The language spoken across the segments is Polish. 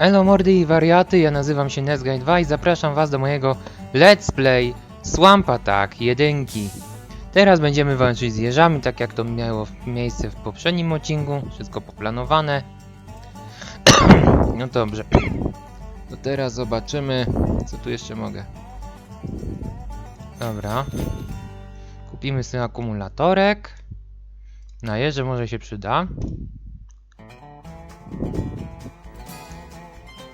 Elo mordy i wariaty, ja nazywam się Nesguy2 i zapraszam was do mojego Let's Play Swamp Attack 1. Teraz będziemy walczyć z jeżami, tak jak to miało miejsce w poprzednim odcinku, wszystko poplanowane. no dobrze. To teraz zobaczymy, co tu jeszcze mogę. Dobra. Kupimy sobie akumulatorek. Na jeże może się przyda.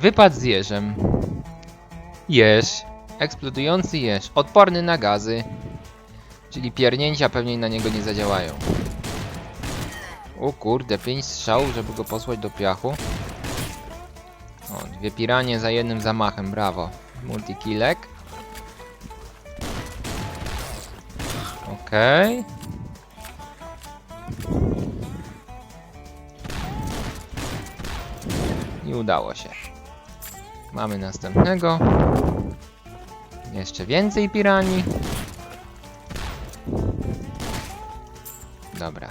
Wypad z jeżem. Jeż. Eksplodujący jeż. Odporny na gazy. Czyli piernięcia pewnie na niego nie zadziałają. O kurde, pięć strzałów, żeby go posłać do piachu. O, dwie piranie za jednym zamachem, brawo. Multikillek. Okej. I udało się. Mamy następnego. Jeszcze więcej pirani. Dobra.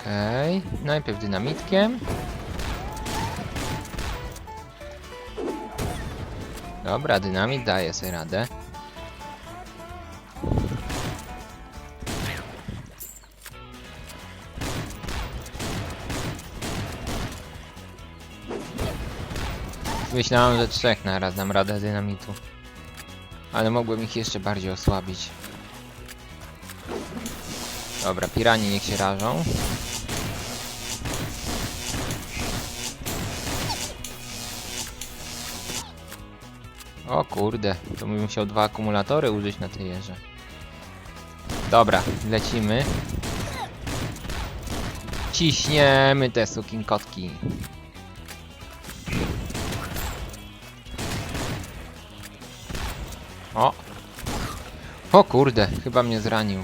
Okej. Najpierw dynamitkiem. Dobra, dynamit daje sobie radę. Myślałem, że trzech naraz dam radę dynamitu. Ale mogłem ich jeszcze bardziej osłabić. Dobra, pirani niech się rażą. O kurde, to bym musiał dwa akumulatory użyć na tej jeże. Dobra, lecimy. Ciśniemy te sukinkotki. O! O kurde, chyba mnie zranił.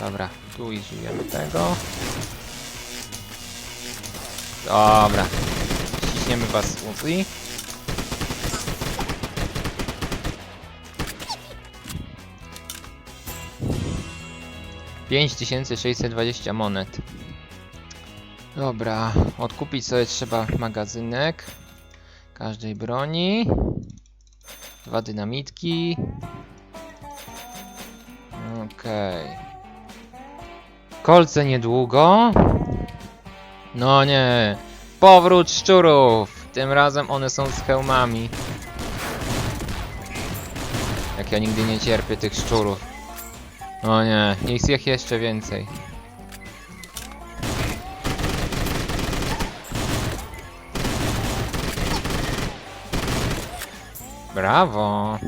Dobra, tu użyjemy tego. Dobra. Ciśniemy was z. Pięć tysięcy sześćset dwadzieścia monet. Dobra, odkupić sobie trzeba magazynek każdej broni. Dwa dynamitki. Okej. Kolce niedługo. No nie. Powrót szczurów. Tym razem one są z hełmami. Jak ja nigdy nie cierpię tych szczurów. O nie, jest ich jeszcze więcej. Brawo!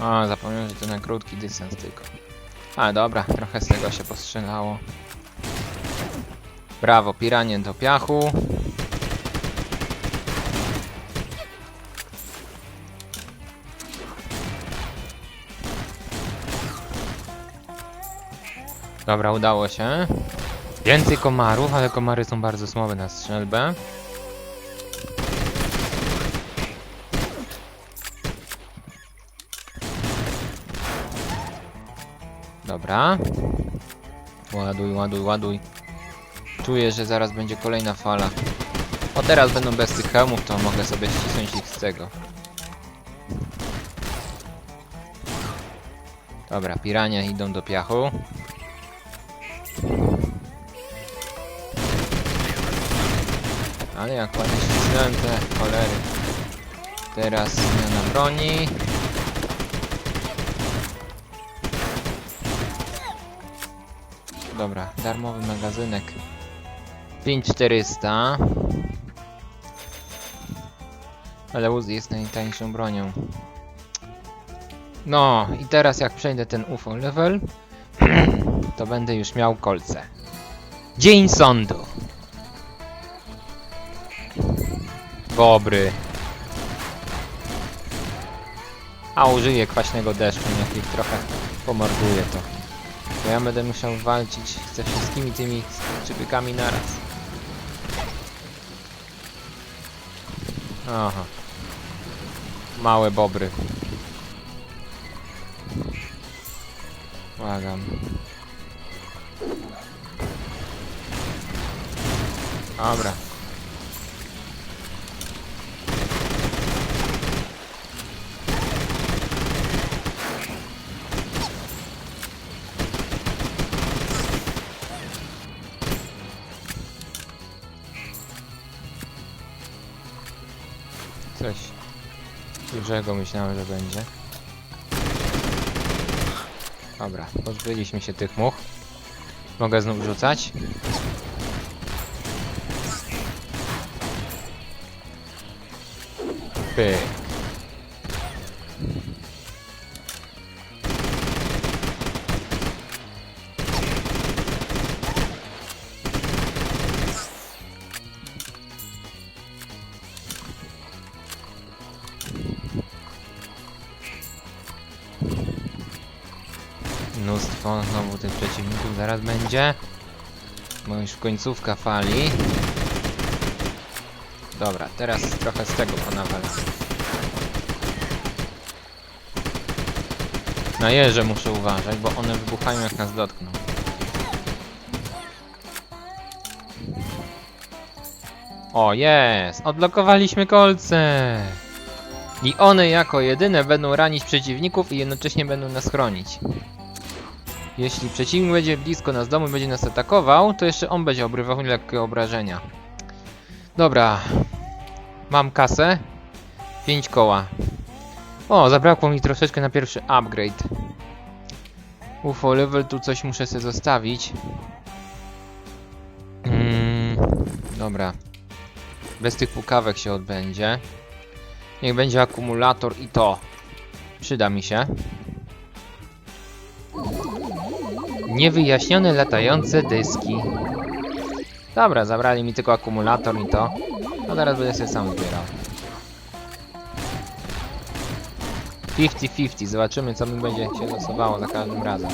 O, zapomniałem, że to na krótki dystans tylko. A, dobra, trochę z tego się postrzelało. Brawo, piranie do piachu. Dobra, udało się. Więcej komarów, ale komary są bardzo słabe na strzelbę. Dobra. Ładuj, ładuj, ładuj. Czuję, że zaraz będzie kolejna fala. O, teraz będą bez tych hełmów, to mogę sobie ścisnąć ich z tego. Dobra, pirania idą do piachu. Ale jak ładnie ścisnąłem te cholery. Teraz zmiana broni. Dobra, darmowy magazynek. 5400. Ale Uzi jest najtańszą bronią. No, i teraz jak przejdę ten UFO level, to będę już miał kolce. Dzień sądu. Dobry. A użyję kwaśnego deszczu, niech ich trochę pomorduje to. Bo ja będę musiał walczyć ze wszystkimi tymi skrzypykami naraz. Aha. Małe bobry. Błagam. Dobra. Dużego myślałem, że będzie. Dobra, pozbyliśmy się tych much. Mogę znów rzucać. Pyk. Mnóstwo znowu tych przeciwników zaraz będzie. Bo już końcówka fali. Dobra, teraz trochę z tego ponawalę. Na jeże muszę uważać, bo one wybuchają jak nas dotkną. O, jest! Odblokowaliśmy kolce! I one jako jedyne będą ranić przeciwników i jednocześnie będą nas chronić. Jeśli przeciwnik będzie blisko nas domu i będzie nas atakował, to jeszcze on będzie obrywał lekkie obrażenia. Dobra. Mam kasę. 5 koła. O, zabrakło mi troszeczkę na pierwszy upgrade. UFO level, tu coś muszę sobie zostawić. Mm, dobra. Bez tych pukawek się odbędzie. Niech będzie akumulator i to. Przyda mi się. Niewyjaśnione latające dyski. Dobra, zabrali mi tylko akumulator i to. A teraz będę sobie sam zbierał. 50-50, zobaczymy co mi będzie się losowało za każdym razem.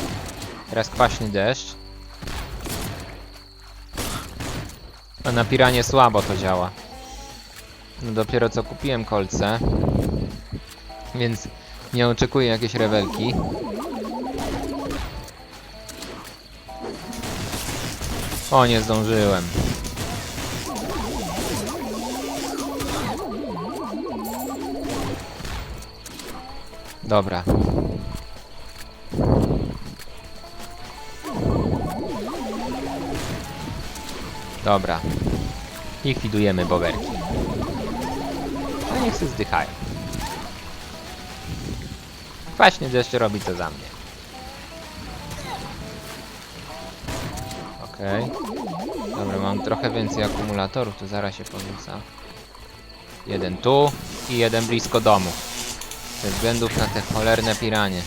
Teraz kwaśny deszcz. A na piranie słabo to działa. No dopiero co kupiłem kolce. Więc nie oczekuję jakieś rewelki. O, nie zdążyłem. Dobra. Dobra. Likwidujemy bowerki. A niech się zdychają. Kwaśny deszcz robi to za mnie. Okej. Dobra, mam trochę więcej akumulatorów, to zaraz się porzuca. Jeden tu i jeden blisko domu. Ze względów na te cholerne piranie.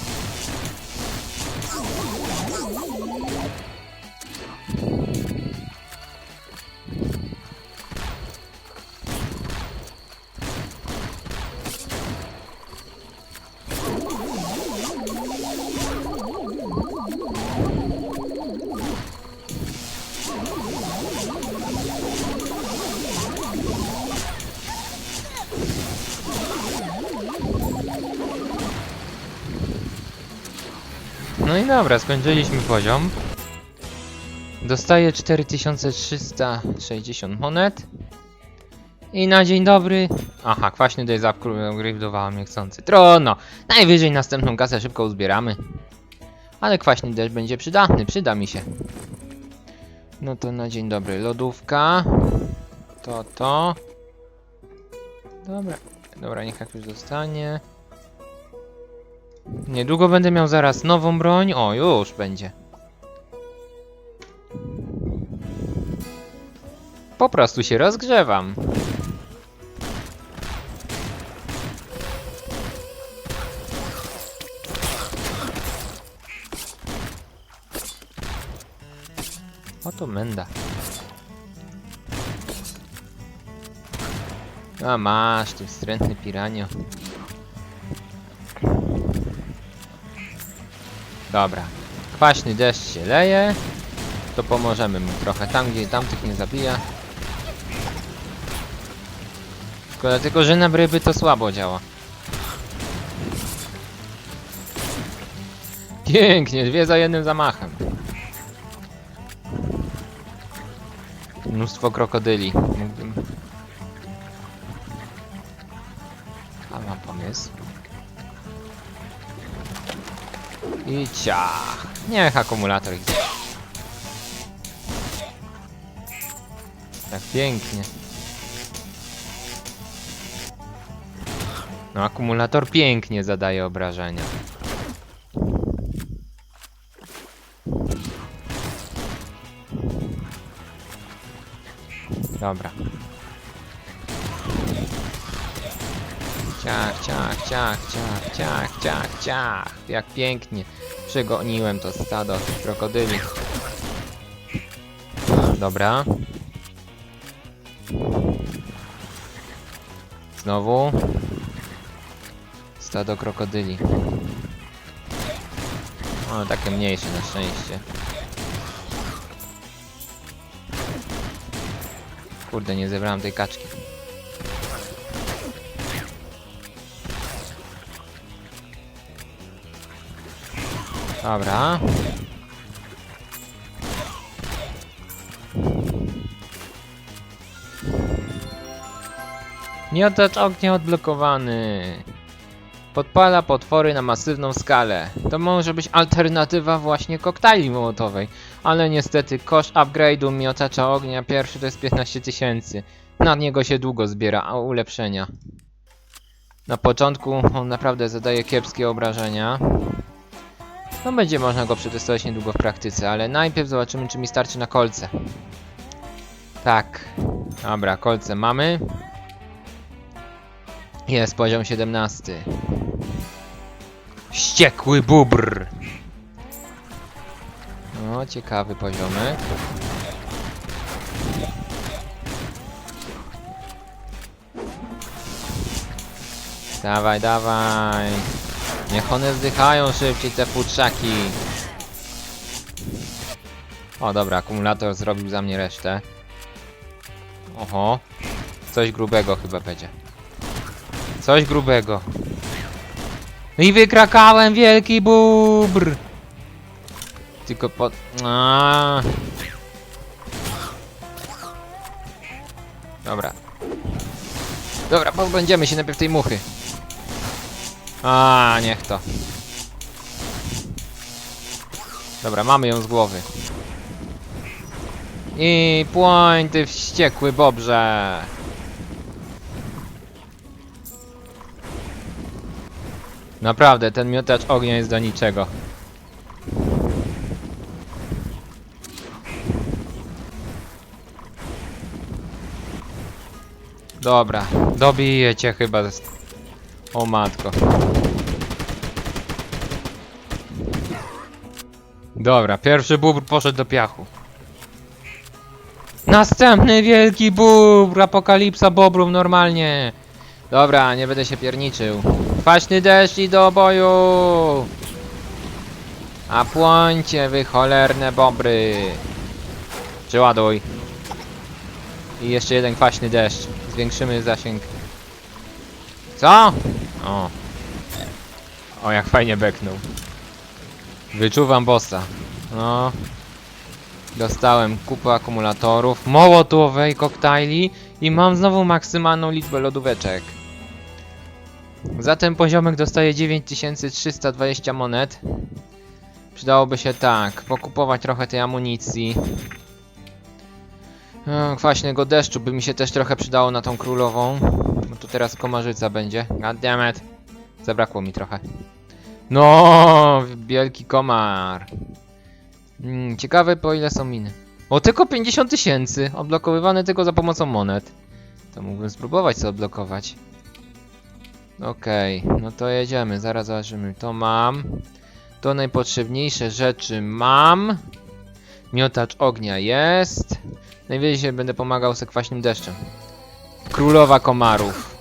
No i dobra, skończyliśmy poziom. Dostaję 4360 monet. I na dzień dobry. Aha, kwaśny days upgrade'owałem niechcący. Trudno. Najwyżej następną kasę szybko uzbieramy. Ale kwaśny deszcz będzie przydatny, przyda mi się. No to na dzień dobry. Lodówka. To, to. Dobra. Dobra, niech jak już zostanie. Niedługo będę miał zaraz nową broń. O, już będzie. Po prostu się rozgrzewam. Oto menda. A masz, ty wstrętny piranio. Dobra. Kwaśny deszcz się leje. To pomożemy mu trochę tam, gdzie tamtych nie zabija. Tylko, że na ryby to słabo działa. Pięknie, dwie za jednym zamachem. Mnóstwo krokodyli. Mógłbym... A mam pomysł. I ciach. Niech akumulator ich. Tak pięknie. No akumulator pięknie zadaje obrażenia. Dobra. Ciach, ciach, ciach, ciach, ciach, ciach, ciach. Jak pięknie. Przegoniłem to stado krokodyli. Dobra. Znowu. Stado krokodyli. O, takie mniejsze na szczęście. Kurde, nie zebrałem tej kaczki. Dobra. Miotacz ognia odblokowany. Podpala potwory na masywną skalę. To może być alternatywa właśnie koktajli mołotowej. Ale niestety koszt upgrade'u miotacza ognia pierwszy to jest 15 tysięcy. Na niego się długo zbiera, a ulepszenia. Na początku on naprawdę zadaje kiepskie obrażenia. No będzie można go przetestować niedługo w praktyce, ale najpierw zobaczymy czy mi starczy na kolce. Tak. Dobra, kolce mamy. Jest poziom 17. Wściekły bubr. No, ciekawy poziomek. Dawaj, dawaj. Niech one zdychają szybciej, te futrzaki. O, dobra, akumulator zrobił za mnie resztę. Oho. Coś grubego chyba będzie. Coś grubego. I wykrakałem wielki bubr. Tylko po... A. Dobra. Dobra, pozbędziemy się najpierw tej muchy. A, niech to. Dobra, mamy ją z głowy. I płoń, ty wściekły bobrze. Naprawdę, ten miotacz ognia jest do niczego. Dobra, dobiję cię chyba. O matko. Dobra, pierwszy bubr poszedł do piachu. Następny wielki bubr, apokalipsa bobrów normalnie. Dobra, nie będę się pierniczył. Kwaśny deszcz i do boju! A płońcie wy cholerne bobry! Przeładuj. I jeszcze jeden kwaśny deszcz. Zwiększymy zasięg. Co? O. O, jak fajnie beknął. Wyczuwam bossa. No. Dostałem kupę akumulatorów, mołotowej koktajli i mam znowu maksymalną liczbę lodóweczek. Za ten poziomek dostaję 9320 monet. Przydałoby się tak, pokupować trochę tej amunicji. Kwaśnego deszczu by mi się też trochę przydało na tą królową. Bo tu teraz komarzyca będzie. Goddammit. Zabrakło mi trochę. No, wielki komar. Mm, ciekawe po ile są miny. O, tylko 50 tysięcy. Odblokowywane tylko za pomocą monet. To mógłbym spróbować sobie odblokować. Okej, no to jedziemy, zaraz zobaczymy. To mam. To najpotrzebniejsze rzeczy mam. Miotacz ognia jest. Najwyżej będę pomagał se kwaśnym deszczem. Królowa komarów.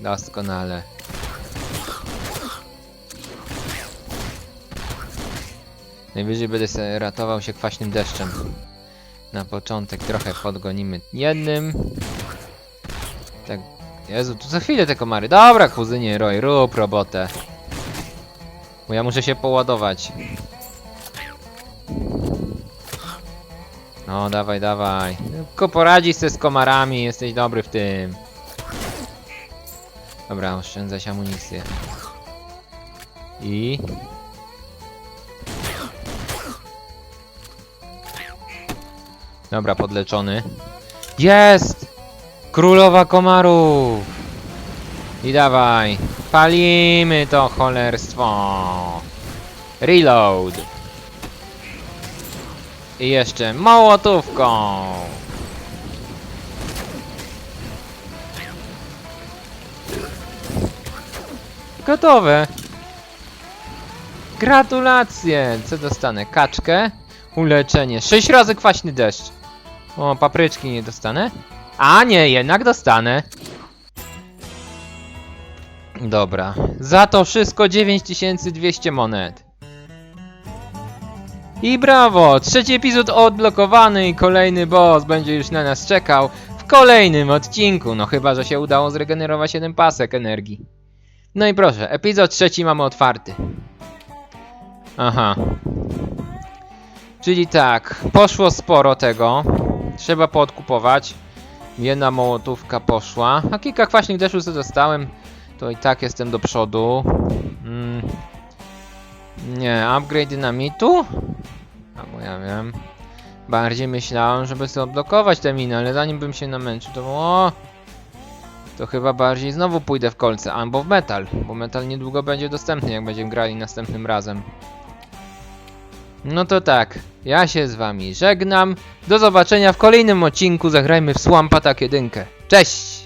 Doskonale. Najwyżej będę se ratował się kwaśnym deszczem. Na początek trochę podgonimy jednym. Tak. Jezu, tu za chwilę te komary. Dobra, kuzynie Roy, rób robotę. Bo ja muszę się poładować. No, dawaj, dawaj. Tylko poradzisz se z komarami, jesteś dobry w tym. Dobra, oszczędzać amunicję. I... Dobra, podleczony. Jest! Królowa komarów! I dawaj, palimy to cholerstwo. Reload. I jeszcze mołotówką. Gotowe. Gratulacje! Co dostanę? Kaczkę? Uleczenie. 6 razy kwaśny deszcz. O, papryczki nie dostanę? A nie, jednak dostanę. Dobra. Za to wszystko 9200 monet. I brawo! Trzeci epizod odblokowany i kolejny boss będzie już na nas czekał w kolejnym odcinku. No chyba, że się udało zregenerować jeden pasek energii. No i proszę, epizod trzeci mamy otwarty. Aha. Czyli tak, poszło sporo tego. Trzeba poodkupować. Jedna mołotówka poszła. A kilka kwaśnych deszczów co dostałem. To i tak jestem do przodu. Mm. Nie, upgrade dynamitu? A bo ja wiem. Bardziej myślałem, żeby sobie odblokować te miny, ale zanim bym się namęczył, to o, To chyba bardziej znowu pójdę w kolce, albo w metal, bo metal niedługo będzie dostępny, jak będziemy grali następnym razem. No to tak, ja się z wami żegnam. Do zobaczenia w kolejnym odcinku. Zagrajmy w Swamp Attack 1. Cześć!